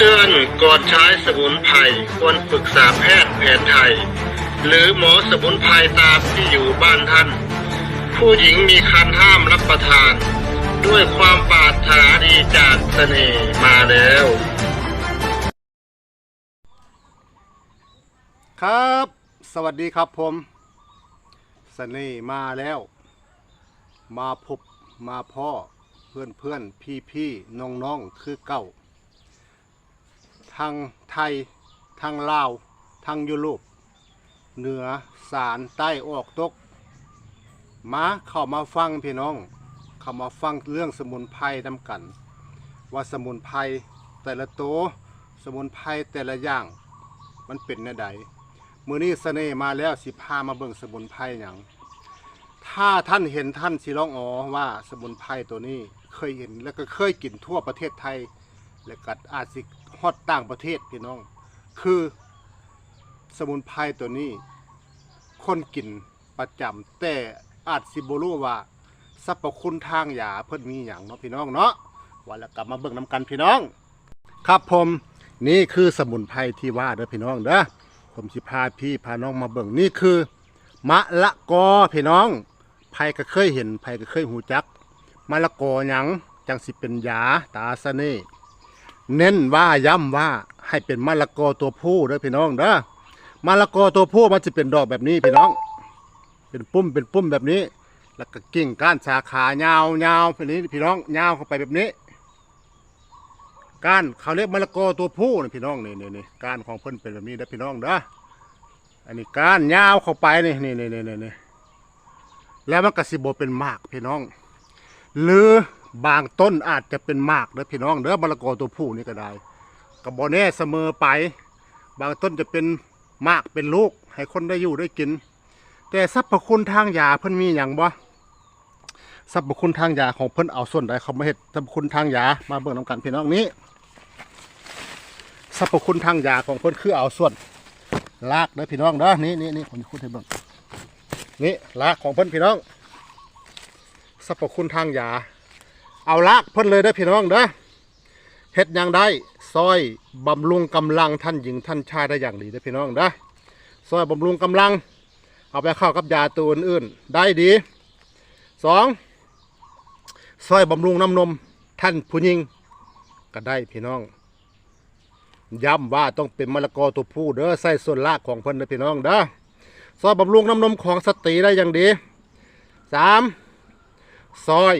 เตือนก่อนใช้สมุนไพรควรปรึกษาแพทย์แผนไทย หรือหมอสมุนไพรตามที่อยู่บ้านท่าน ผู้หญิงมีคันห้ามรับประทาน ด้วยความปรารถนาดีจากเสน่ห์มาแล้ว ครับ สวัสดีครับผมเสน่ห์มาแล้ว มาพบมาพ่อเพื่อนเพื่อนพี่พี่น้องน้องๆคือเก่า ทางไทย ทางลาว ทางยุโรป เหนือสารใต้ออกตก มาเข้ามาฟังพี่น้อง เข้ามาฟังเรื่องสมุนไพรนำกัน ว่าสมุนไพรแต่ละโต สมุนไพรแต่ละอย่าง มันเป็นแนวใดมือนี้เสน่มาแล้วสิพามาเบิ่งสมุนไพรหยังถ้าท่านเห็นท่านสิร้องอ๋อว่าสมุนไพรตัวนี้เคยเห็นแล้วก็เคยกินทั่วประเทศไทย และก็อาจสิ ฮอดต่างประเทศพี่น้อง คือสมุนไพรตัวนี้ คนกินประจำแต่อาจสิบรู้ว่าสรรพคุณทางยาเพิ่นมีหยังเนาะพี่น้องเนาะว่าแล้วกลับมาเบิ่งนํกันพี่น้อง ครับผมนี่คือสมุนไพรที่ว่าเด้อพี่น้องเด้อผมสิพาพี่พาน้องมาเบิ่งนี่คือ มะละกอพี่น้องไผก็เคยเห็นไผก็เคยหูจัก มะละกอหยังจังสิเป็นยาตาสเสน่ห์ เน้นว่าย้ำว่าให้เป็นมะละกอตัวผู้เด้อพี่น้องเด้อมะละกอตัวผู้มันจะเป็นดอกแบบนี้พี่น้อง เป็นปุ้มเป็นปุ้มแบบนี้ แล้วก็กิ่งก้านสาขายาวยาวแบบนี้พี่น้องยาวเข้าไปแบบนี้ก้านเขาเรียกมะละกอตัวผู้นี่พี่น้องนี่นี่นี่ก้านของเพิ่นเป็นแบบนี้เด้อพี่น้องเด้ออันนี้ก้านยาวเข้าไปนี่นี่นี่นี่นี่แล้วมันก็สิบ่เป็นหมากพี่น้อง หรือ บางต้นอาจจะเป็นมากเด้อพี่น้องเด้อมะละกอตัวผู้นี่ก็ได้ก็บ่แน่เสมอไป บางต้นจะเป็นมากเป็นลูก ให้คนได้อยู่ได้กิน แต่สรรพคุณทางยาเพิ่นมีหยังบ่สรรพคุณทางยาของเพิ่นเอาส่วนใดเขามาเฮ็ดสรรพคุณทางยามาเบิ่งนํกันพี่น้องนี้สรรพคุณทางยาของเพิ่นคือเอาส่วนรากเด้อพี่น้องเด้อนี่นี่นี่ผมจะพูดให้เบิ่งนี่รากของเพิ่นพี่น้องสรรพคุณทางยา เอารากเพิ่นเลยเด้พี่น้องเด้อเฮ็ดยังได้ซอยบำรุงกำลังท่านหญิงท่านชายได้อย่างดีเด้พี่น้องเด้อซอยบำรุงกำลัง เอาไปเข้ากับยาตัวอื่นๆได้ดีสองซอยบำรุงน้ำนมท่านผู้หญิงก็ได้พี่น้องย้ำว่าต้องเป็นมะละกอตัวผู้เด้อใส่ส่วนรากของเพิ่นเด้อพี่น้องเด้อซอยบำรุงน้ำนมของสตรีได้อย่างดีสามซอย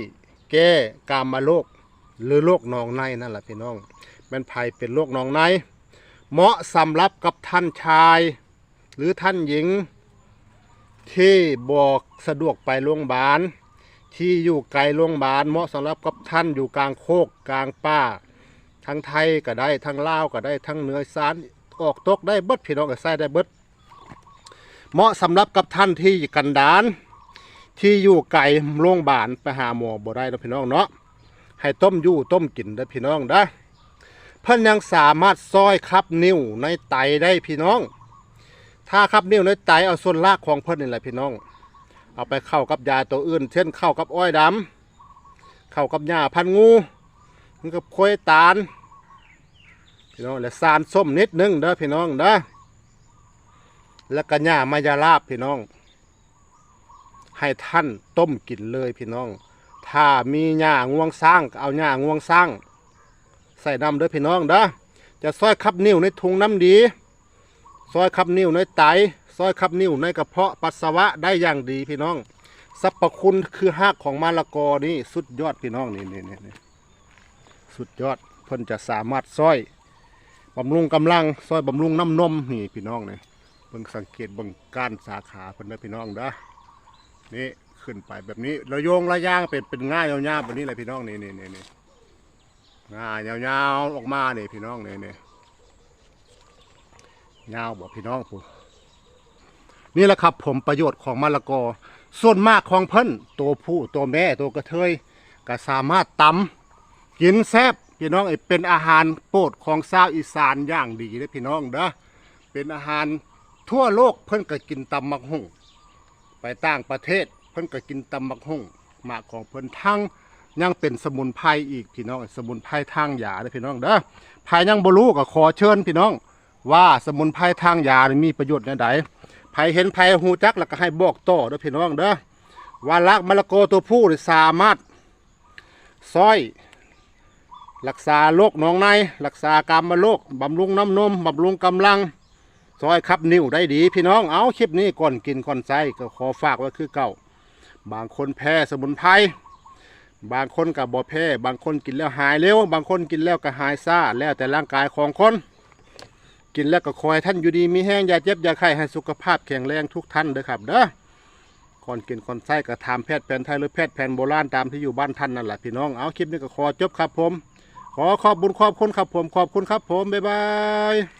แก้กามมาโรคหรือโรคนองในนั่นแหละพี่น้องแม่นภัยเป็นโรคนองใน เหมาะสำหรับกับท่านชาย หรือท่านหญิง ที่บอกสะดวกไปโรงพยาบาลที่อยู่ไกลโรงพยาบาลเหมาะสำหรับกับท่านอยู่กลางโคกกลางป่าทั้งไทยก็ได้ทั้งลาวก็ได้ทั้งเหนืออีสานออกตกได้เบิดพี่น้องก็ใส่ได้เบิดเหมาะสำหรับกับท่านที่กันดาน ที่อยู่ไกลโรงพยาบาลไปหาหมอบ่ได้เด้อพี่น้องเนาะให้ต้มอยู่ต้มกินเด้อพี่น้องเด้เพิ่นยังสามารถซอยคับนิ้วในไตได้พี่น้อง ถ้าคับนิ้วในไตเอาส่วนรากของเพิ่นนี่แหละพี่น้อง เอาไปเข้ากับยาตัวอื่น เช่นเข้ากับอ้อยดำเข้ากับหญ้าพันงูมันก็ค่อยตาลพี่น้องและสารส้มนิดนึงเด้อพี่น้องเด้อแล้วก็หญ้ามายาลาบพี่น้อง ให้ท่านต้มกินเลยพี่น้อง ถ้ามีหญ้างวงสร้างเอาหญ้างวงสร้าง ใส่น้ำเด้อพี่น้องเด้อจะซอยคับนิ้วในถุงน้ำดี ซอยคับนิ้วในไตซอยคับนิ้วในกระเพาะปัสสาวะได้อย่างดีพี่น้องสรรพคุณคือหากของมะละกอนี่สุดยอดพี่น้องนี่นี่นี่สุดยอดเพิ่นจะสามารถซอยบำรุงกำลังซอยบำรุงน้ำนมนี่พี่น้องเนี่เบิ่งสังเกตบิ่งกานสาขาเพิ่นนะพี่น้องเด้อ นี่ขึ้นไปแบบนี้ระโยงระย่างเป็นเป็นง่ายยาวๆแบบนี้เลยพี่น้องนี่นี่นี่นี่ง่ายยาวๆออกมาเนี่พี่น้องนี่นี่ยาวบอกพี่น้องผมนี่แหละครับผมประโยชน์ของมะละกอ ส่วนมากของเพิ่นตัวผู้ตัวแม่ตัวกระเทยก็สามารถตำกินแซบพี่น้องไอ้เป็นอาหารโปรดของชาวอีสานอย่างดีเลยพี่น้องเด้อเป็นอาหารทั่วโลกเพิ่นก็กินตำมักหุ่ง ไปต่างประเทศ เพิ่นก็กินตำมักหุ่งหมากของเพิ่นทั้งยังเป็นสมุนไพรอีกพี่น้องสมุนไพรทางยาเด้อพี่น้องเด้อภายยังบ่รู้ก็ขอเชิญพี่น้อง ว่าสมุนไพรทางยานี่มีประโยชน์แนวใดไผเห็นไผฮู้จักแล้วก็ให้บอกต่อเด้อพี่น้องเด้อว่าลักมะละกอตัวผู้สามารถซอยรักษาโรคหนองใน รักษากามโรคบำรุงน้ำนมบำรุงกำลัง ซอยขับนิ้วได้ดี พี่น้องเอาคลิปนี้ก่อนกินก่อนใช้ก็ขอฝากไว้คือเก่า บางคนแพ้สมุนไพรบางคนกับบ่แพ้บางคนกินแล้วหายเร็ว บางคนกินแล้วก็หายซ่าแล้วแต่ร่างกายของคน กินแล้วก็คอยท่านอยู่ดีมีแห้งอย่าเจ็บอย่าไข้ให้สุขภาพแข็งแรงทุกท่านเด้อครับเด้อก่อนกินก่อนใช้ก็ถามแพทย์แผนไทยหรือแพทย์แผนโบราณตามที่อยู่บ้านท่านนั่นแหละพี่น้องเอาคลิปนี้ก็ขอจบครับผม ขอขอบบุญขอบคุณครับผมขอบคุณครับผมบ๊ายบาย